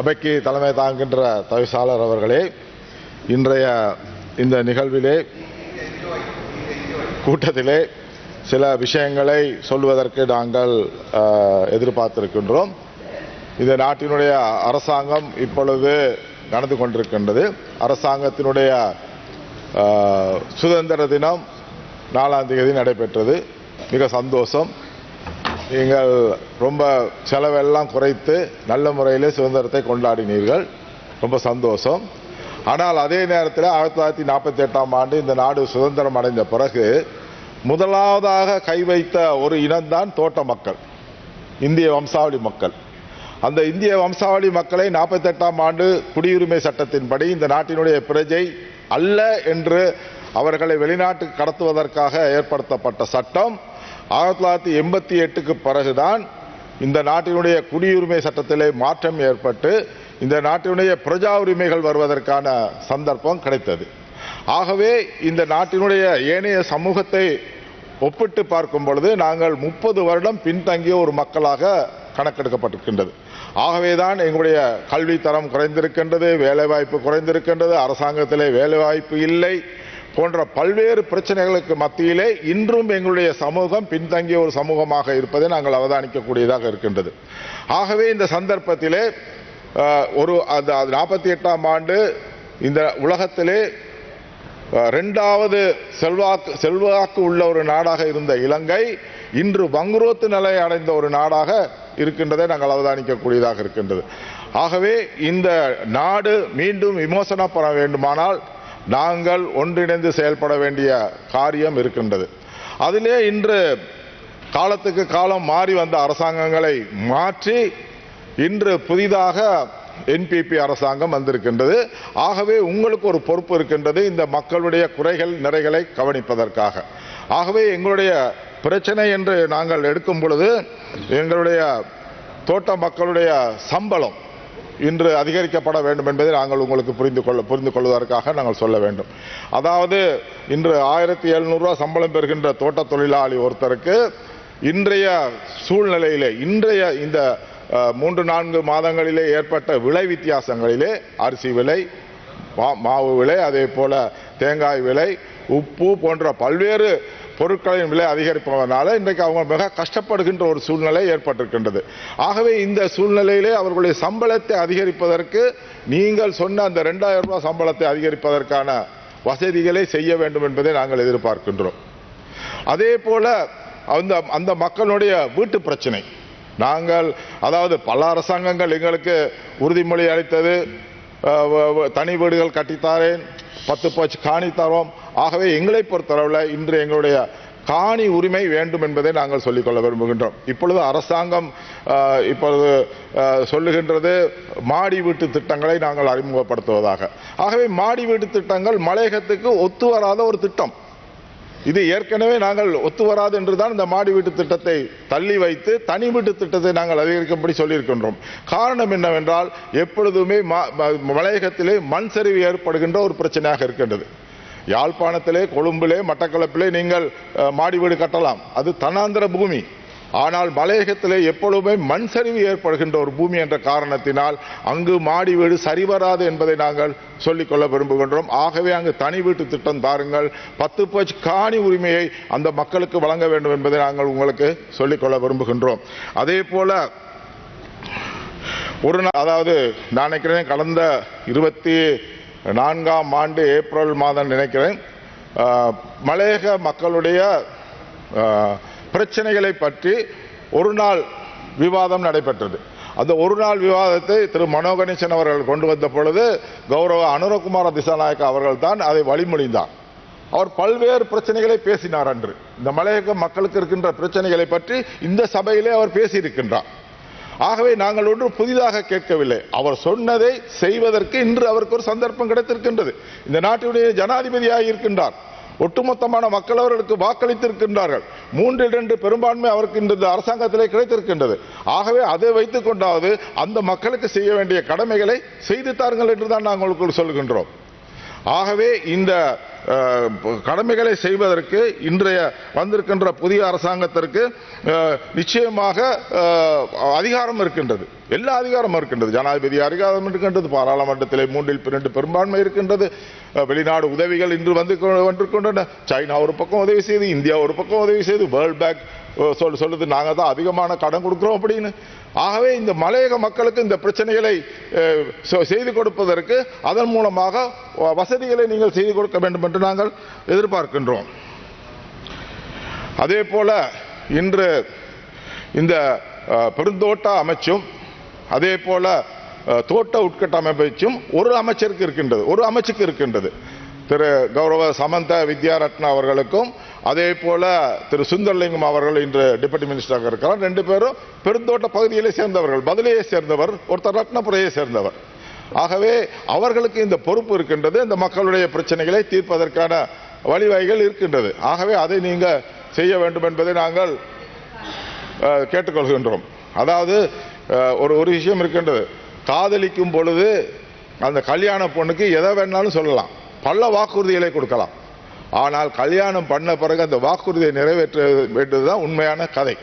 அவைக்கு தலைமை தாங்குகின்ற தவிசாளர் அவர்களே இன்றைய இந்த நிகழ்விலே கூட்டத்திலே சில விஷயங்களை சொல்வதற்கு நாங்கள் எதிர்பார்த்திருக்கின்றோம். இந்த நாட்டினுடைய அரசாங்கம் இப்பொழுது நடந்து கொண்டிருக்கின்றது. அரசாங்கத்தினுடைய சுதந்திர தினம் நாலாம் தேதி நடைபெற்றது. மிக சந்தோஷம். நீங்கள் ரொம்ப செலவெல்லாம் குறைத்து நல்ல முறையிலே சுதந்திரத்தை கொண்டாடினீர்கள். ரொம்ப சந்தோஷம். ஆனால் அதே நேரத்தில் ஆயிரத்தி தொள்ளாயிரத்தி நாற்பத்தி எட்டாம் ஆண்டு இந்த நாடு சுதந்திரம் அடைந்த பிறகு முதலாவதாக கை வைத்த ஒரு இனம்தான் தோட்ட மக்கள் இந்திய வம்சாவளி மக்கள். அந்த இந்திய வம்சாவளி மக்களை நாற்பத்தெட்டாம் ஆண்டு குடியுரிமை சட்டத்தின்படி இந்த நாட்டினுடைய பிரஜை அல்ல என்று அவர்களை வெளிநாட்டுக்கு கடத்துவதற்காக ஏற்படுத்தப்பட்ட சட்டம். ஆயிரத்தி தொள்ளாயிரத்தி எண்பத்தி எட்டுக்கு பிறகுதான் இந்த நாட்டினுடைய குடியுரிமை சட்டத்திலே மாற்றம் ஏற்பட்டு இந்த நாட்டினுடைய பிரஜா உரிமைகள் வருவதற்கான சந்தர்ப்பம் கிடைத்தது. ஆகவே இந்த நாட்டினுடைய ஏனைய சமூகத்தை ஒப்பிட்டு பார்க்கும் பொழுது நாங்கள் முப்பது வருடம் பின்தங்கிய ஒரு மக்களாக கணக்கெடுக்கப்பட்டிருக்கின்றது. ஆகவேதான் எங்களுடைய கல்வி தரம் குறைந்திருக்கின்றது வேலைவாய்ப்பு குறைந்திருக்கின்றது அரசாங்கத்திலே வேலைவாய்ப்பு இல்லை போன்ற பல்வேறு பிரச்சனைகளுக்கு மத்தியிலே இன்றும் எங்களுடைய சமூகம் பின்தங்கிய ஒரு சமூகமாக இருப்பதை நாங்கள் அவதானிக்கக்கூடியதாக இருக்கின்றது. ஆகவே இந்த சந்தர்ப்பத்திலே ஒரு அந்த நாற்பத்தி எட்டாம் ஆண்டு இந்த உலகத்திலே ரெண்டாவது செல்வாக்கு செல்வாக்கு உள்ள ஒரு நாடாக இருந்த இலங்கை இன்று வங்குரோத்து நிலை அடைந்த ஒரு நாடாக இருக்கின்றதை நாங்கள் அவதானிக்கக்கூடியதாக இருக்கின்றது. ஆகவே இந்த நாடு மீண்டும் விமோசனப்பட வேண்டுமானால் நாங்கள் ஒன்றிணைந்து செயல்பட வேண்டிய காரியம் இருக்கின்றது. அதிலே இன்று காலத்துக்கு காலம் மாறி வந்த அரசாங்கங்களை மாற்றி இன்று புதிதாக என்பிபி அரசாங்கம் வந்திருக்கின்றது. ஆகவே உங்களுக்கு ஒரு பொறுப்பு இருக்கின்றது இந்த மக்களுடைய குறைகள் நிறைகளை கவனிப்பதற்காக. ஆகவே எங்களுடைய பிரச்சனை என்று நாங்கள் எடுக்கும் பொழுது எங்களுடைய தோட்ட மக்களுடைய சம்பளம் இன்று அதிகரிக்கப்பட வேண்டும் என்பதை நாங்கள் உங்களுக்கு புரிந்து கொள்ள புரிந்து கொள்வதற்காக நாங்கள் சொல்ல வேண்டும். அதாவது இன்று ஆயிரத்தி எழுநூறுரூவா சம்பளம் பெறுகின்ற தோட்ட தொழிலாளி ஒருத்தருக்கு இன்றைய சூழ்நிலையிலே இன்றைய இந்த மூன்று நான்கு மாதங்களிலே ஏற்பட்ட விலை வித்தியாசங்களிலே அரிசி விலை மா- மாவு விலை அதே போல தேங்காய் விலை உப்பு போன்ற பல்வேறு பொருட்களின் விலை அதிகரிப்பதனால இன்றைக்கு அவங்க மிக கஷ்டப்படுகின்ற ஒரு சூழ்நிலை ஏற்பட்டிருக்கின்றது. ஆகவே இந்த சூழ்நிலையிலே அவர்களுடைய சம்பளத்தை அதிகரிப்பதற்கு நீங்கள் சொன்ன அந்த ரெண்டாயிரம் ரூபாய் சம்பளத்தை அதிகரிப்பதற்கான வசதிகளை செய்ய வேண்டும் என்பதை நாங்கள் எதிர்பார்க்கின்றோம். அதே போல அந்த அந்த மக்களுடைய வீட்டு பிரச்சனை. நாங்கள் அதாவது பல அரசாங்கங்கள் எங்களுக்கு உறுதிமொழி அளித்தது தனி வீடுகள் கட்டித்தாரேன் பத்து பச்சு காணி தரோம் ஆகவே எங்களை பொறுத்தளவில் இன்று எங்களுடைய காணி உரிமை வேண்டும் என்பதை நாங்கள் சொல்லிக்கொள்ள விரும்புகின்றோம். இப்பொழுது அரசாங்கம் இப்பொழுது சொல்லுகின்றது மாடி வீட்டு திட்டங்களை நாங்கள் அறிமுகப்படுத்துவதாக. ஆகவே மாடி வீட்டு திட்டங்கள் மலையகத்துக்கு ஒத்து வராத ஒரு திட்டம். இது ஏற்கனவே நாங்கள் ஒத்து வராது என்று தான் இந்த மாடி வீட்டு திட்டத்தை தள்ளி வைத்து தனி வீட்டு திட்டத்தை நாங்கள் அதிகரிக்கும்படி சொல்லியிருக்கின்றோம். காரணம் என்னவென்றால் எப்பொழுதுமே ம- ம- மலையகத்திலே மண் சரிவு ஏற்படுகின்ற ஒரு பிரச்சனையாக இருக்கின்றது. யாழ்ப்பாணத்திலே கொழும்பிலே மட்டக்களப்பிலே நீங்கள் மாடி வீடு கட்டலாம். அது தன்னாந்திர பூமி. ஆனால் மலையகத்திலே எப்பொழுதுமே மண் சரிவு ஏற்படுகின்ற ஒரு பூமி என்ற காரணத்தினால் அங்கு மாடி வீடு சரிவராது என்பதை நாங்கள் சொல்லிக்கொள்ள விரும்புகின்றோம். ஆகவே அங்கு தனி வீட்டு திட்டம் தாருங்கள். பத்து பட்ச காணி உரிமையை அந்த மக்களுக்கு வழங்க வேண்டும் என்பதை நாங்கள் உங்களுக்கு சொல்லிக்கொள்ள விரும்புகின்றோம். அதே போல ஒரு நாள் அதாவது நான் நினைக்கிறேன் கடந்த இருபத்தி நான்காம் ஆண்டு ஏப்ரல் மாதம் நினைக்கிறேன். மலையக மக்களுடைய பிரச்சனைகளை பற்றி ஒரு நாள் விவாதம் நடைபெற்றது. அந்த ஒரு நாள் விவாதத்தை திரு மனோகணேசன் அவர்கள் கொண்டு வந்த பொழுது கௌரவ அனுரகுமார திசாநாயக்க அவர்கள் தான் அதை வழிமொழிந்தார். அவர் பல்வேறு பிரச்சனைகளை பேசினார் அன்று. இந்த மலையக மக்களுக்கு இருக்கின்ற பிரச்சனைகளை பற்றி இந்த சபையிலே அவர் பேசியிருக்கின்றார். ஆகவே நாங்கள் ஒன்று புதிதாக கேட்கவில்லை. அவர் சொன்னதை செய்வதற்கு இன்று அவருக்கு ஒரு சந்தர்ப்பம் கிடைத்திருக்கின்றது. இந்த நாட்டினுடைய ஜனாதிபதியாக இருக்கின்றார். ஒட்டுமொத்தமான மக்கள் அவர்களுக்கு வாக்களித்திருக்கின்றார்கள். மூன்றில் இரண்டு பெரும்பான்மை அவருக்கு இந்த அரசாங்கத்திலே கிடைத்திருக்கின்றது. ஆகவே அதை வைத்துக் கொண்டாவது அந்த மக்களுக்கு செய்ய வேண்டிய கடமைகளை செய்து தாருங்கள் என்றுதான் நாங்கள் உங்களுக்கு சொல்கின்றோம். ஆகவே இந்த கடமைகளை செய்வதற்கு இன்றைய வந்திருக்கின்ற புதிய அரசாங்கத்திற்கு நிச்சயமாக அதிகாரம் இருக்கின்றது. எல்லா அதிகாரமும் இருக்கின்றது. ஜனாதிபதி அதிகாரம் இருக்கின்றது பாராளுமன்றத்தில் மூன்றில் இரண்டு பெரும்பான்மை இருக்கின்றது. வெளிநாடு உதவிகள் இன்று வந்து கொ- கொண்டன சைனா ஒரு பக்கம் உதவி செய்து இந்தியா ஒரு பக்கம் உதவி செய்து வேர்ல்ட் பேங்க் சொல் சொல்லுது நாங்கள் தான் அதிகமான கடன் கொடுக்குறோம் அப்படின்னு. ஆகவே இந்த மலையக மக்களுக்கு இந்த பிரச்சனைகளை அஹ், செய்து கொடுப்பதற்கு அதன் மூலமாக வசதிகளை நீங்கள் செய்து கொடுக்க வேண்டும் என்று நாங்கள் எதிர்பார்க்கின்றோம். அதே போல இன்று இந்த பெருந்தோட்ட அமைச்சும் அதே போல தோட்ட உட்கட்டமைப்பும் ஒரு அமைச்சருக்கு இருக்கின்றது ஒரு அமைச்சுக்கு இருக்கின்றது. திரு கௌரவ சமந்த வித்யாரத்னா அவர்களுக்கும் அதே போல திரு சுந்தர்லிங்கம் அவர்கள் இன்று டெபுட்டி மினிஸ்டராக இருக்கிறார் ரெண்டு பேரும் பெருந்தோட்ட பகுதியிலே சேர்ந்தவர்கள். பதிலையே சேர்ந்தவர் ஒருத்தர் ரத்னபுரையை சேர்ந்தவர். ஆகவே அவர்களுக்கு இந்த பொறுப்பு இருக்கின்றது. இந்த மக்களுடைய பிரச்சனைகளை தீர்ப்பதற்கான வழிவகைகள் இருக்கின்றது. ஆகவே அதை நீங்கள் செய்ய வேண்டும் என்பதை நாங்கள் கேட்டுக்கொள்கின்றோம். அதாவது ஒரு ஒரு விஷயம் இருக்கின்றது. காதலிக்கும் பொழுது அந்த கல்யாண பொண்ணுக்கு எதை வேணாலும் சொல்லலாம். பல வாக்குறுதிகளை கொடுக்கலாம். ஆனால் கல்யாணம் பண்ண பிறகு அந்த வாக்குறுதியை நிறைவேற்ற வேண்டியதுதான் உண்மையான கதை.